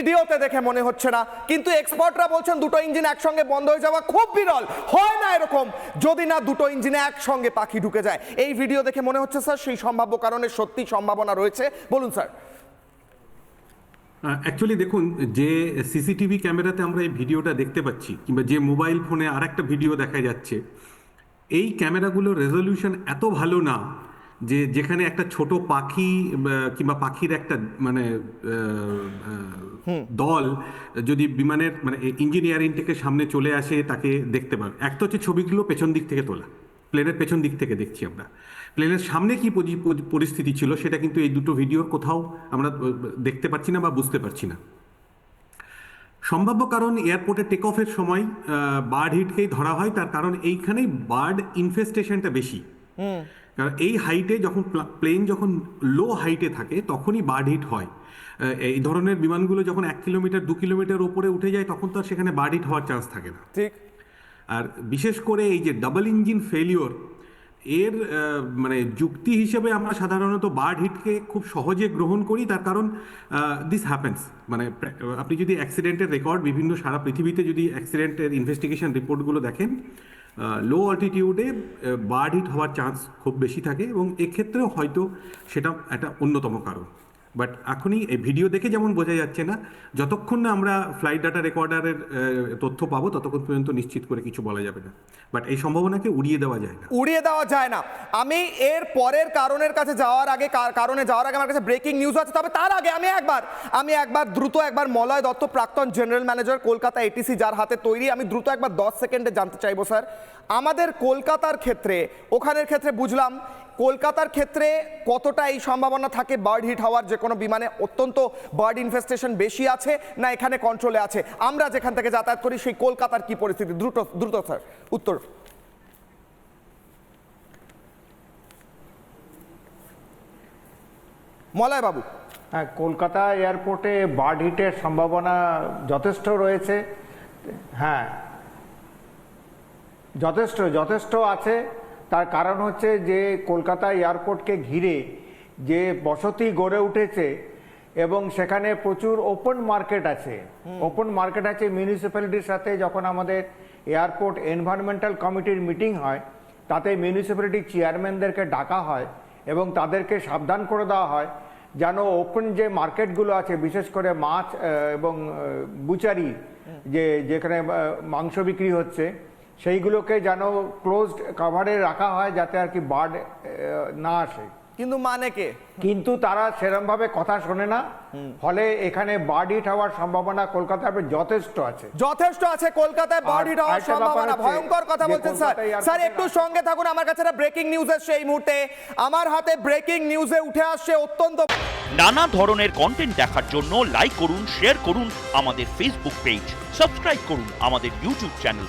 ভিডিওতে দেখে মনে হচ্ছে না। কিন্তু এক্সপার্টরা বলছেন দুটো ইঞ্জিন একসঙ্গে বন্ধ হয়ে যাওয়া খুব বিরল। হয় না এরকম। যদি না দুটো ইঞ্জিনে একসঙ্গে পাখি ঢুকে যায়। এই ভিডিও দেখে মনে হচ্ছে, স্যার, সেই সম্ভাব্য কারণে সত্যি সম্ভাবনা রয়েছে। বলুন, স্যার। অ্যাকচুয়ালি দেখুন, যে সিসিটিভি ক্যামেরাতে আমরা এই ভিডিওটা দেখতে পাচ্ছি, কিংবা যে মোবাইল ফোনে আর একটা ভিডিও দেখা যাচ্ছে, এই ক্যামেরাগুলোর রেজলিউশন এত ভালো না যে যেখানে একটা ছোট পাখি কিংবা পাখির একটা মানে দল যদি বিমানের মানে ইঞ্জিনিয়ারিং থেকে সামনে চলে আসে তাকে দেখতে পাবে। এক তো হচ্ছে ছবিগুলো পেছন দিক থেকে তোলা। প্লেনের পেছন দিক থেকে দেখছি আমরা। প্লেনের সামনে কি পরি- পরি- পরিস্থিতি ছিল সেটা কিন্তু এই দুটো ভিডিওর কোথাও আমরা দেখতে পাচ্ছি না বা বুঝতে পারছি না। সম্ভাব্য কারণ এয়ারপোর্টে টেক অফের সময় বার্ড হিটকেই ধরা হয়। তার কারণ এইখানেই বার্ড ইনফেস্টেশনটা বেশি। কারণ এই হাইটে যখন প্লেন যখন লো হাইটে থাকে তখনই বার্ড হিট হয়। এই ধরনের বিমানগুলো যখন এক কিলোমিটার দু কিলোমিটার ওপরে উঠে যায় তখন তো আর সেখানে বার্ড হিট হওয়ার চান্স থাকে না। ঠিক। আর বিশেষ করে এই যে ডাবল ইঞ্জিন ফেলিওর এর মানে যুক্তি হিসেবে আমরা সাধারণত বার্ড হিটকে খুব সহজে গ্রহণ করি তার কারণ দিস হ্যাপেন্স মানে আপনি যদি অ্যাক্সিডেন্টের রেকর্ড বিভিন্ন সারা পৃথিবীতে যদি অ্যাক্সিডেন্টের ইনভেস্টিগেশন রিপোর্টগুলো দেখেন লো অল্টিটিউডে বার্ড হিট হওয়ার চান্স খুব বেশি থাকে এবং এক্ষেত্রেও হয়তো সেটা একটা অন্যতম কারণ। বাট এখনই এই ভিডিও দেখে যেমন বোঝা যাচ্ছে না, যতক্ষণ না আমরা ফ্লাইট ডাটা রেকর্ডারের তথ্য পাবো, ততক্ষণ পর্যন্ত নিশ্চিত করে কিছু বলা যাবে না। বাট এই সম্ভাবনাকে উড়িয়ে দেওয়া যায় না। উড়িয়ে দেওয়া যায় না। আমি এর পরের কারণের কাছে যাওয়ার আগে কার- কারণে যাওয়ার আগে আমার কাছে ব্রেকিং নিউজ আছে, তবে তার আগে আমি একবার আমি একবার দ্রুত একবার মলয় দত্ত প্রাক্তন জেনারেল ম্যানেজার কলকাতা এটিসি যার হাতে তৈরি, আমি দ্রুত একবার দশ সেকেন্ডে জানতে চাইব স্যার আমাদের কলকাতার ক্ষেত্রে, ওখানের ক্ষেত্রে বুঝলাম কলকাতার ক্ষেত্রে কতটা এই সম্ভাবনা থাকে বার্ড হিট হওয়ার? যে কোনো বিমানে অত্যন্ত বার্ড ইনফেস্টেশন বেশি আছে না এখানে কন্ট্রোলে আছে? আমরা যেখান থেকে যাতায়াত করি, সেই কলকাতার কি পরিস্থিতি? দ্রুত দ্রুত স্যার উত্তর। মলয় বাবু। হ্যাঁ কলকাতা এয়ারপোর্টে বার্ড হিটের সম্ভাবনা যথেষ্ট রয়েছে। হ্যাঁ যথেষ্ট যথেষ্ট আছে। তার কারণ হচ্ছে যে কলকাতা এয়ারপোর্টকে ঘিরে যে বসতি গড়ে উঠেছে এবং সেখানে প্রচুর ওপেন মার্কেট আছে। ওপেন মার্কেট আছে মিউনিসিপ্যালিটির সাথে যখন আমাদের এয়ারপোর্ট এনভায়রনমেন্টাল কমিটির মিটিং হয় তাতে মিউনিসিপ্যালিটি চেয়ারম্যানদেরকে ডাকা হয় এবং তাদেরকে সাবধান করে দেওয়া হয় যেন ওপেন যে মার্কেটগুলো আছে বিশেষ করে মাছ এবং বুচারি যে যেখানে মাংস বিক্রি হচ্ছে সেইগুলোকে যেন ক্লোজড কাভারে রাখা হয় যাতে আর কি বার্ড না আসে। কিন্তু মানে কে? কিন্তু তারা সেরমভাবে কথা শোনে না। ফলে এখানে বার্ড হিট হওয়ার সম্ভাবনা কলকাতায় যথেষ্ট আছে। যথেষ্ট আছে কলকাতায় বার্ড হিট হওয়ার সম্ভাবনা। ভয়ঙ্কর কথা বলছেন স্যার। স্যার একটু সঙ্গে থাকুন আমার কাছে একটা ব্রেকিং নিউজ আসছে এই মুহূর্তে। আমার হাতে ব্রেকিং নিউজে উঠে আসছে অত্যন্ত নানা ধরনের কন্টেন্ট দেখার জন্য লাইক করুন শেয়ার করুন আমাদের ফেসবুক পেজ সাবস্ক্রাইব করুন আমাদের ইউটিউব চ্যানেল